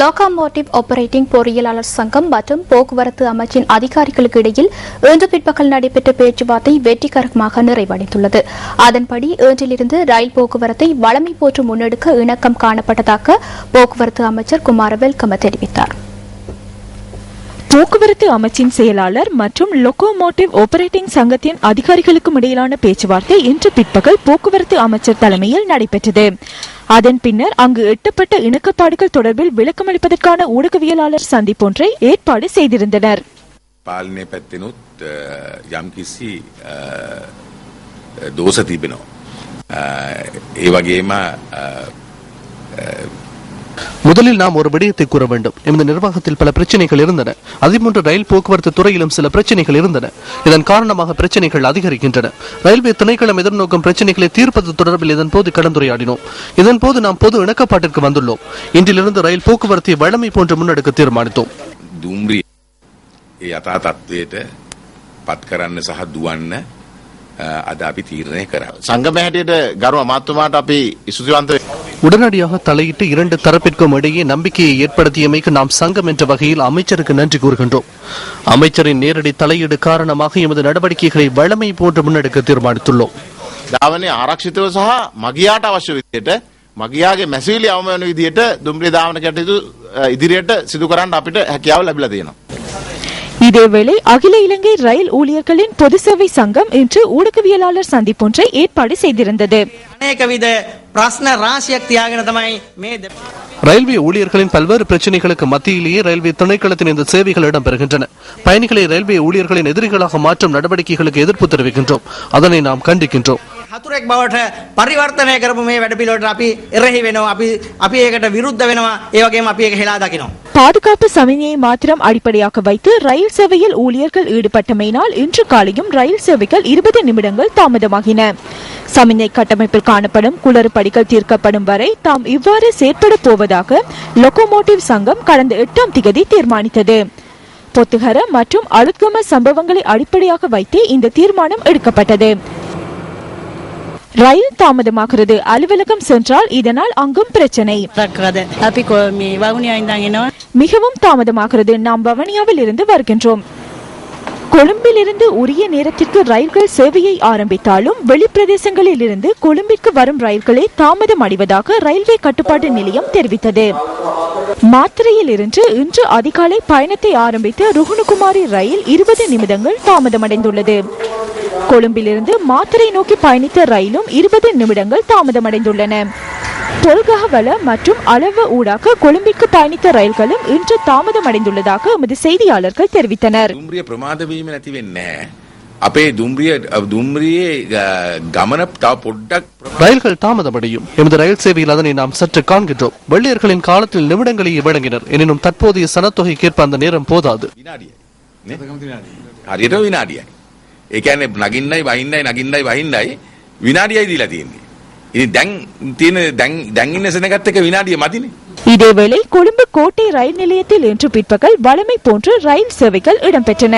லோகாமோட்டிவ் operating பொறியியலாளர் சங்கம் மற்றும் போக்குவரத்து அமைச்சின் அதிகாரிகளுக்கு இடையில் இன்று பிற்பகல் நடைபெற்ற பேச்சுவார்த்தை வெற்றிகரமாக நிறைவடைந்துள்ளது. அதன்படி இன்றிலிருந்து ரயில் போக்குவரத்தை வளமை போற்று முன்னெடுக்க இணக்கம் காணப்பட்டதாக போக்குவரத்து அமைச்சர் குமார வெல்கம தெரிவித்தார். போக்குவரத்து அமைச்சின் செயலாளர் மற்றும் லொக்கோமோட்டிவ் ஆபரேட்டிங் சங்கத்தின் அதிகாரிகளுக்கும் இடையிலான பேச்சுவார்த்தை இன்று பிற்பகல் போக்குவரத்து அமைச்சர் தலைமையில் நடைபெற்றது. அதன் பின்னர் அங்கு எட்டப்பட்ட இணக்கப்பாடுகள் தொடர்பில் விளக்கமளிப்பதற்கான ஊடகவியலாளர் சந்திப்பொன்றை ஏற்பாடு செய்திருந்தனர் පාලනය පැත්තෙනුත් යම් කිසි දෝස තිබෙනවා. ඒ වගේම முதலில் நாம் ஒரு விடயத்தை கூற வேண்டும் எமது நிர்வாகத்தில் பல பிரச்சனைகள் இருந்தன அதேபோன்று ரயில் போக்குவரத்து துறையிலும் சில பிரச்சனைகள் இருந்தன இதன் காரணமாக பிரச்சனைகள் அதிகரிக்கின்றன ரயில்வே திணைக்களம் எதிர்நோக்கும் பிரச்சனைகளை தீர்ப்பது தொடர்பில் இதன் போது கலந்துரையாடினோம் இதன் போது நாம் பொது இணக்கப்பாட்டிற்கு வந்துள்ளோம் இன்றிலிருந்து ரயில் போக்குவரத்தை வழமை போன்று முன்னெடுக்க தீர்மானித்தோம் දුම්රිය ඒ යථා තත්ත්වයට පත් කරන්න සහ දුවන්න අද අපි තීරණය කරා. සංගම හැටියට ගරු අමාත්‍යතුමාට අපි ස්තුතිවන්ත உடனடியாக தலையிட்டு இரண்டு தரப்பிற்கும் இடையே நம்பிக்கையை ஏற்படுத்தியமைக்கு நாம் சங்கம் என்ற வகையில் அமைச்சருக்கு நன்றி கூறுகின்றோம் அமைச்சரின் நேரடி தலையீடு காரணமாக எமது நடவடிக்கைகளை வழமை போன்று முன்னெடுக்க தீர்மானித்துள்ளோம் ධාවනය ආරක්ෂිතව සහ මගියාට අවශ්‍ය විදියට මගියාගේ මැසිවිලි අවම වෙන විදියට දුම්රිය ධාවන කටයුතු අ, ඉදිරියට සිදු කරන්න අපිට හැකියාව ලැබිලා තියෙනවා. இதேவேளை அகில இலங்கை ரயில் ஊழியர்களின் பொது சேவை சங்கம் இன்று ஊடகவியலாளர் சந்திப்பொன்றை ஏற்பாடு செய்திருந்தது. அநேகவித பிரஸ்ன ரயில்வே ஊழியர்களின் பல்வேறு பிரச்சனைகளுக்கு மத்தியிலேயே ரயில்வே துணைக்களத்தின் இந்த சேவைகள் இடம்பெறுகின்றன. பயணிகளை ரயில்வே ஊழியர்களின் எதிரிகளாக மாற்றும் நடவடிக்கைகளுக்கு எதிர்ப்பு தெரிவிக்கின்றோம். அதனை நாம் கண்டிக்கின்றோம். හතුරෙක් බවට පරිවර්තනය කරපු මේ වැඩපිළිවෙලට අපි එරෙහි වෙනවා අපි අපි ඒකට විරුද්ධ වෙනවා ඒ වගේම අපි ඒක හෙලා දකිනවා பாதுகாப்பு சமநிலையை மாத்திரம் அடிப்படையாக வைத்து ரயில் சேவையில் ஊழியர்கள் ஈடுபட்டமையினால் இன்று காலையும் ரயில் சேவைகள் இருபது நிமிடங்கள் தாமதமாகின சமநிலை கட்டமைப்பில் காணப்படும் குளறுபடிகள் தீர்க்கப்படும் வரை தாம் இவ்வாறு செயற்பட போவதாக லொகோமோட்டிவ் சங்கம் கடந்த எட்டாம் திகதி தீர்மானித்தது பொத்துகர மற்றும் அழுத்கம சம்பவங்களை அடிப்படையாக வைத்தே இந்த தீர்மானம் எடுக்கப்பட்டது ரயில் தாமதமாகிறது. அலுவலகம் சென்றால் இதனால் அங்கும் பிரச்சனை. மிகவும் தாமதமாகிறது. நாம் வவுனியாவில் இருந்து வருகின்றோம். கொழும்பிலிருந்து உரிய நேரத்திற்கு ரயில்கள் சேவையை ஆரம்பித்தாலும் வெளிப்பிரதேசங்களில் இருந்து கொழும்பிற்கு வரும் ரயில்களே தாமதம் அடைவதாக ரயில்வே கட்டுப்பாட்டு நிலையம் தெரிவித்தது. மாத்திரையில் இருந்து இன்று அதிகாலை பயணத்தை ஆரம்பித்த ருகுணுகுமாரி ரயில் இருபது நிமிடங்கள் தாமதமடைந்துள்ளது. கொழும்பிலிருந்து மாத்திரை நோக்கி பயணித்த ரயிலும் இருபது நிமிடங்கள் தாமதமடைந்துள்ளன பொல்கஹவல மற்றும் அளவு ஊடாக கொழும்பிற்கு பயணித்த ரயில்களும் இன்று தாமதமடைந்துள்ளதாக எமது செய்தியாளர்கள் தெரிவித்தனர் දුම්රිය ප්‍රමාදවීම නැති වෙන්නේ නැහැ. අපේ දුම්රිය දුම්රියේ ගමන තව පොඩ්ඩක් ரயில்கள் தாமதமடையும் எமது ரயில் சேவையில் அதனை நாம் சற்று காண்கின்றோம் வெள்ளையர்களின் காலத்தில் நிமிடங்களையே வழங்கினர் எனினும் தற்போதைய சனத்தொகைக்கேற்ப அந்த நேரம் போதாது විනාඩියයි. නේ? හරියට විනාඩියයි. ඒ කියන්නේ නගින්නයි වහින්නයි නගින්නයි වහින්නයි විනාඩියයි දීලා තියෙන්නේ. ඉතින් දැන් තියෙන දැන් දැන් ඉන්න සෙනගත් එක විනාඩිය මදිනේ. இதேவேளை கொழும்பு கோட்டை ரயில் நிலையத்தில் இன்று பிற்பகல் வழமை போன்று ரயில் சேவைகள் இடம்பெற்றன